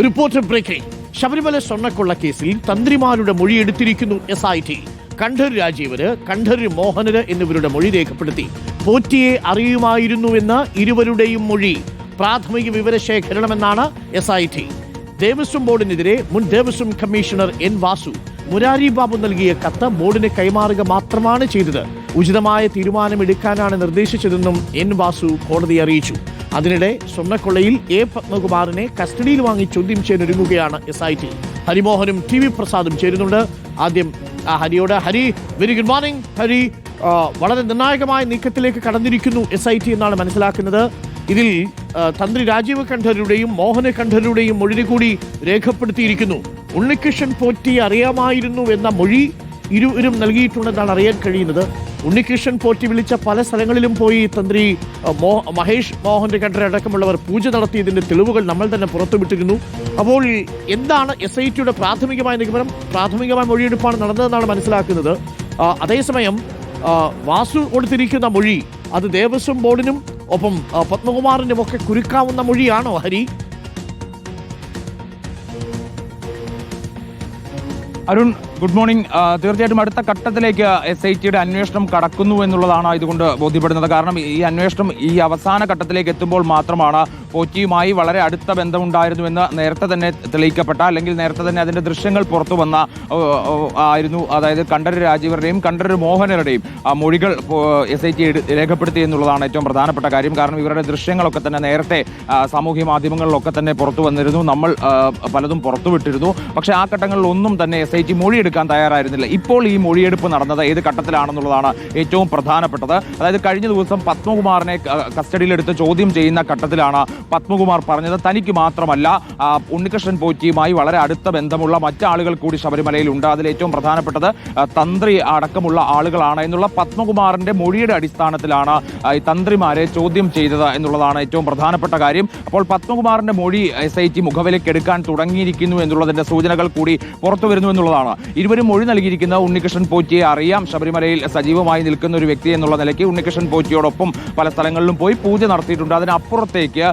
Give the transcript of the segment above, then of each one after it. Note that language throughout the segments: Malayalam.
റിപ്പോർട്ടർ ബ്രേക്കിംഗ് ശബരിമല സ്വർണക്കൊള്ള കേസിൽ തന്ത്രിമാരുടെ മൊഴി എടുത്തിരിക്കുന്നു S I T Kandar Rajeevar Kandar Mohanar എന്നിവരുടെ മൊഴി രേഖപ്പെടുത്തി. പോറ്റിയെ അറിയുമായിരുന്നുവെന്ന് ഇരുവരുടെയും മൊഴി പ്രാഥമിക വിവരശേഖരണമെന്നാണ് എസ് ഐ ടി ദേവസ്വം ബോർഡിനെതിരെ മുൻ ദേവസ്വം കമ്മീഷണർ എൻ വാസു മുരാരി ബാബു നൽകിയ കത്ത് ബോർഡിന് കൈമാറുക മാത്രമാണ് ചെയ്തത്. ഉചിതമായ തീരുമാനമെടുക്കാനാണ് നിർദ്ദേശിച്ചതെന്നും എൻ വാസു കോടതി അറിയിച്ചു. അതിനിടെ സ്വർണക്കൊള്ളയിൽ എ പത്മകുമാറിനെ കസ്റ്റഡിയിൽ വാങ്ങി ചോദ്യം ചെയ്യാൻ ഒരുങ്ങുകയാണ് എസ് ഐ ടി ഹരിമോഹനും ടി വി പ്രസാദും ചേരുന്നുണ്ട്. ആദ്യം ഹരിയോട് Hari very good morning Hari വളരെ നിർണായകമായ നീക്കത്തിലേക്ക് കടന്നിരിക്കുന്നു എസ് ഐ ടി എന്നാണ് മനസ്സിലാക്കുന്നത്. ഇതിൽ തന്ത്രി രാജീവ് കണ്ഠരുടെയും മോഹന കണ്ഠരുടെയും മൊഴി കൂടി രേഖപ്പെടുത്തിയിരിക്കുന്നു. ഉണ്ണികൃഷ്ണൻ പോറ്റി അറിയാമായിരുന്നു എന്ന മൊഴി ഇരുവരും നൽകിയിട്ടുണ്ടെന്നാണ് അറിയാൻ കഴിയുന്നത്. ഉണ്ണികൃഷ്ണൻ പോറ്റി വിളിച്ച പല സ്ഥലങ്ങളിലും പോയി തന്ത്രി മഹേഷ് മോഹന്റെ കണ്ടറി അടക്കമുള്ളവർ പൂജ നടത്തിയതിന്റെ തെളിവുകൾ നമ്മൾ തന്നെ പുറത്തുവിട്ടിരുന്നു. അപ്പോൾ എന്താണ് എസ് ഐ ടിയുടെ പ്രാഥമികമായ നിഗമനം? പ്രാഥമികമായ മൊഴിയെടുപ്പാണ് നടന്നതെന്നാണ് മനസ്സിലാക്കുന്നത്. അതേസമയം വാസു കൊടുത്തിരിക്കുന്ന മൊഴി അത് ദേവസ്വം ബോർഡിനും ഒപ്പം പത്മകുമാറിനും ഒക്കെ കുരുക്കാവുന്ന മൊഴിയാണോ ഹരി? Arun good morning. തീർച്ചയായിട്ടും അടുത്ത ഘട്ടത്തിലേക്ക് എസ് ഐ ടിയുടെ അന്വേഷണം കടക്കുന്നു എന്നുള്ളതാണ് ഇതുകൊണ്ട് ബോധ്യപ്പെടുന്നത്. കാരണം ഈ അന്വേഷണം ഈ അവസാന ഘട്ടത്തിലേക്ക് എത്തുമ്പോൾ മാത്രമാണ് പോറ്റിയുമായി വളരെ അടുത്ത ബന്ധമുണ്ടായിരുന്നുവെന്ന് നേരത്തെ തന്നെ തെളിയിക്കപ്പെട്ട അല്ലെങ്കിൽ നേരത്തെ തന്നെ അതിന്റെ ദൃശ്യങ്ങൾ പുറത്തു വന്ന ആയിരുന്നു. അതായത് കണ്ഠര് രാജീവരുടെയും കണ്ഠര് മോഹനരുടെയും ആ മൊഴികൾ എസ് ഐ ടി രേഖപ്പെടുത്തി എന്നുള്ളതാണ് ഏറ്റവും പ്രധാനപ്പെട്ട കാര്യം. കാരണം ഇവരുടെ ദൃശ്യങ്ങളൊക്കെ തന്നെ നേരത്തെ സാമൂഹ്യ മാധ്യമങ്ങളിലൊക്കെ തന്നെ പുറത്തു വന്നിരുന്നു. നമ്മൾ പലതും പുറത്തുവിട്ടിരുന്നു. പക്ഷേ ആ ഘട്ടങ്ങളിൽ ഒന്നും തന്നെ എസ് ഐ ടി മൊഴിയെടുക്കാൻ തയ്യാറായിരുന്നില്ല. ഇപ്പോൾ ഈ മൊഴിയെടുപ്പ് നടന്നത് ഏത് ഘട്ടത്തിലാണെന്നുള്ളതാണ് ഏറ്റവും പ്രധാനപ്പെട്ടത്. അതായത് കഴിഞ്ഞ ദിവസം പത്മകുമാറിനെ കസ്റ്റഡിയിലെടുത്ത് ചോദ്യം ചെയ്യുന്ന ഘട്ടത്തിലാണ് പത്മകുമാർ പറഞ്ഞത്. തനിക്ക് മാത്രമല്ല ഉണ്ണികൃഷ്ണൻ പോറ്റിയുമായി വളരെ അടുത്ത ബന്ധമുള്ള മറ്റാളുകൾ കൂടി ശബരിമലയിൽ ഉണ്ട് അതിൽ ഏറ്റവും പ്രധാനപ്പെട്ടത് തന്ത്രി അടക്കമുള്ള ആളുകളാണ് എന്നുള്ള പത്മകുമാറിന്റെ മൊഴിയുടെ അടിസ്ഥാനത്തിലാണ് ഈ തന്ത്രിമാരെ ചോദ്യം ചെയ്തത് എന്നുള്ളതാണ് ഏറ്റവും പ്രധാനപ്പെട്ട കാര്യം. അപ്പോൾ പത്മകുമാറിന്റെ മൊഴി എസ് ഐ ടി മുഖവിലേക്ക് എടുക്കാൻ തുടങ്ങിയിരിക്കുന്നു എന്നുള്ളതിന്റെ സൂചനകൾ കൂടി പുറത്തു വരുന്നു എന്നുള്ളതാണ്. ഇരുവരും മൊഴി നൽകിയിരിക്കുന്ന ഉണ്ണികൃഷ്ണൻ പോറ്റിയെ അറിയാം. ശബരിമലയിൽ സജീവമായി നിൽക്കുന്ന ഒരു വ്യക്തി എന്നുള്ള നിലയ്ക്ക് ഉണ്ണികൃഷ്ണൻ പോറ്റിയോടൊപ്പം പല സ്ഥലങ്ങളിലും പോയി പൂജ നടത്തിയിട്ടുണ്ട്. അതിനപ്പുറത്തേക്ക്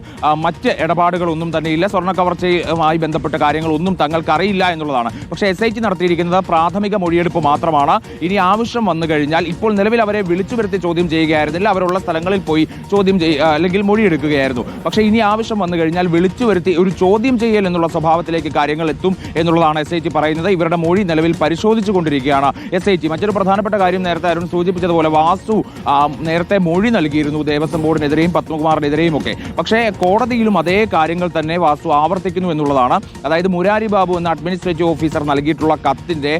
മറ്റ് ഇടപാടുകളൊന്നും തന്നെ ഇല്ല സ്വർണ കവർച്ചയുമായി ബന്ധപ്പെട്ട കാര്യങ്ങളൊന്നും തങ്ങൾക്ക് അറിയില്ല എന്നുള്ളതാണ്. പക്ഷേ എസ് ഐ ടി നടത്തിയിരിക്കുന്നത് പ്രാഥമിക മൊഴിയെടുപ്പ് മാത്രമാണ്. ഇനി ആവശ്യം വന്നു കഴിഞ്ഞാൽ ഇപ്പോൾ നിലവിൽ അവരെ വിളിച്ചു വരുത്തി ചോദ്യം ചെയ്യുകയായിരുന്നില്ല. അവരുള്ള സ്ഥലങ്ങളിൽ പോയി ചോദ്യം ചെയ്യ അല്ലെങ്കിൽ മൊഴിയെടുക്കുകയായിരുന്നു. പക്ഷേ ഇനി ആവശ്യം വന്നു കഴിഞ്ഞാൽ വിളിച്ചു വരുത്തി ഒരു ചോദ്യം ചെയ്യൽ എന്നുള്ള സ്വഭാവത്തിലേക്ക് കാര്യങ്ങൾ എത്തും എന്നുള്ളതാണ് എസ് ഐ ടി പറയുന്നത്. ഇവരുടെ മൊഴി നിലവിൽ പരിശോധിച്ചു കൊണ്ടിരിക്കുകയാണ് എസ് ഐ ടി മറ്റൊരു പ്രധാനപ്പെട്ട കാര്യം നേരത്തെ അരുൺ സൂചിപ്പിച്ചതുപോലെ വാസു നേരത്തെ മൊഴി നൽകിയിരുന്നു ദേവസ്വം ബോർഡിനെതിരെയും പത്മകുമാറിനെതിരെയും ഒക്കെ. പക്ഷേ കോടതിയിലും അതേ കാര്യങ്ങൾ തന്നെ വാസു ആവർത്തിക്കുന്നു എന്നുള്ളതാണ്. അതായത് മുരാരി ബാബു എന്ന അഡ്മിനിസ്ട്രേറ്റീവ് ഓഫീസർ നൽകിയിട്ടുള്ള കത്തിന്റെ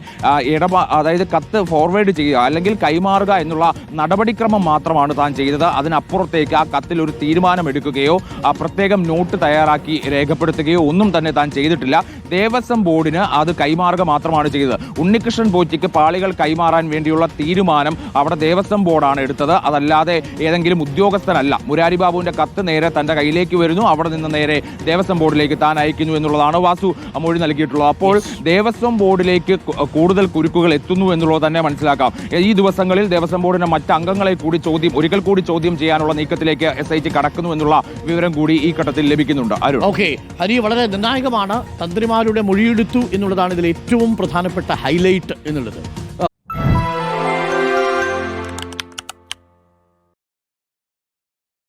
ഇടപാ അതായത് കത്ത് ഫോർവേഡ് ചെയ്യുക അല്ലെങ്കിൽ കൈമാറുക എന്നുള്ള നടപടിക്രമം മാത്രമാണ് താൻ ചെയ്തത്. അതിനപ്പുറത്തേക്ക് ആ കത്തിൽ ഒരു തീരുമാനം എടുക്കുകയോ ആ പ്രത്യേകം നോട്ട് തയ്യാറാക്കി രേഖപ്പെടുത്തുകയോ ഒന്നും തന്നെ താൻ ചെയ്തിട്ടില്ല. ദേവസ്വം ബോർഡിന് അത് കൈമാറുക മാത്രമാണ് ചെയ്തത്. ഉണ്ണികൃഷ്ണൻ പോറ്റിക്ക് പാളികൾ കൈമാറാൻ വേണ്ടിയുള്ള തീരുമാനം അവിടെ ദേവസ്വം ബോർഡാണ് എടുത്തത്. അതല്ലാതെ ഏതെങ്കിലും ഉദ്യോഗസ്ഥനല്ല. മുരാരി ബാബുവിന്റെ കത്ത് നേരെ തന്റെ കയ്യിലേക്ക് വരുന്നു. അവിടെ നിന്ന് നേരെ ദേവസ്വം ബോർഡിലേക്ക് താൻ അയക്കുന്നു എന്നുള്ളതാണ് വാസു മൊഴി നൽകിയിട്ടുള്ളത്. അപ്പോൾ ദേവസ്വം ബോർഡിലേക്ക് കൂടുതൽ കുരുക്കുകൾ എത്തുന്നു എന്നുള്ളത് തന്നെ മനസ്സിലാക്കാം. ഈ ദിവസങ്ങളിൽ ദേവസ്വം ബോർഡിന്റെ മറ്റ് അംഗങ്ങളെ കൂടി ചോദ്യം ഒരിക്കൽ കൂടി ചോദ്യം ചെയ്യാനുള്ള നീക്കത്തിലേക്ക് എസ് ഐ ടി കടക്കുന്നു എന്നുള്ള വിവരം കൂടി ഈ ഘട്ടത്തിൽ ലഭിക്കുന്നുണ്ട്. അരുൺ. ഓക്കെ ഹരി വളരെ നിർണായകമാണ്. തന്ത്രിമാരുടെ മൊഴിയെടുത്തു എന്നുള്ളതാണ് ഇതിൽ ഏറ്റവും ഹൈലൈറ്റ് എന്നുള്ളത്.